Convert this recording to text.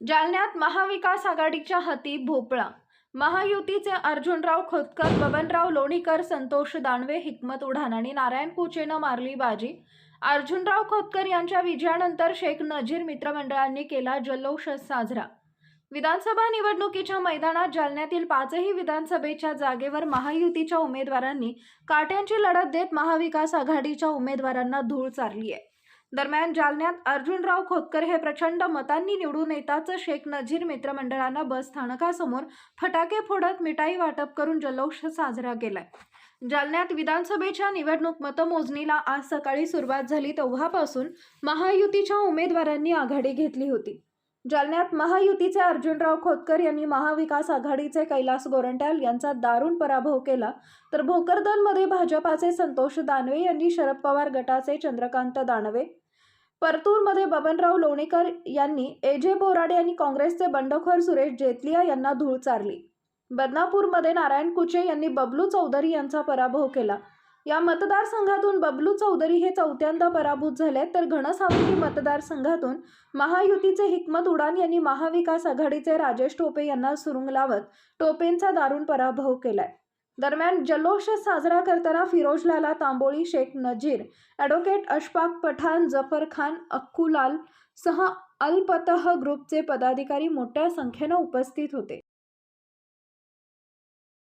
जालन्यात महाविकास आघाडीच्या हाती भोपळा. महायुतीचे अर्जुनराव खोतकर बबनराव लोणीकर संतोष दानवे हिकमत उढान आणि नारायण कुचेनं मारली बाजी. अर्जुनराव खोतकर यांच्या विजयानंतर शेख नजीर मित्रमंडळांनी केला जल्लोष साजरा. विधानसभा निवडणुकीच्या मैदानात जालन्यातील पाचही विधानसभेच्या जागेवर महायुतीच्या उमेदवारांनी काट्यांची लढत देत महाविकास आघाडीच्या उमेदवारांना धूळ चारली आहे दरम्यान जालन्यात अर्जुनराव खोतकर हे प्रचंड मतांनी निवडून येताच शेख नझीर मित्रमंडळानं बस स्थानकासमोर फटाके फोडत मिठाई वाटप करून जल्लोष साजरा केलाय. जालन्यात विधानसभेच्या निवडणूक मतमोजणीला आज सकाळी सुरुवात झाली तेव्हापासून महायुतीच्या उमेदवारांनी आघाडी घेतली होती. जालन्यात महायुतीचे अर्जुनराव खोतकर यांनी महाविकास आघाडीचे कैलास गोरंट्याल यांचा दारुण पराभव केला तर भोकरदनमध्ये भाजपाचे संतोष दानवे यांनी शरद पवार गटाचे चंद्रकांत दानवे परतूरमध्ये बबनराव लोणीकर यांनी एजे बोराडे आणि काँग्रेसचे बंडखोर सुरेश जेतलिया यांना धूळ चारली. बदनापूरमध्ये नारायण कुचे यांनी बबलू चौधरी यांचा पराभव केला. या मतदारसंघातून बबलू चौधरी हे चौथ्यांदा पराभूत झाले तर घनसावंगी मतदारसंघातून महायुतीचे हिकमत उडान यांनी महाविकास आघाडीचे राजेश टोपे यांना सुरुंग लावत टोपेंचा दारुण पराभव केलाय. दरम्यान जल्लोष साजरा करताना फिरोजलाला तांबोळी शेख नजीर ॲडव्होकेट अशफाक पठाण जफर खान अक्कुलाल सह अल्पतह ग्रुपचे पदाधिकारी मोठ्या संख्येनं उपस्थित होते.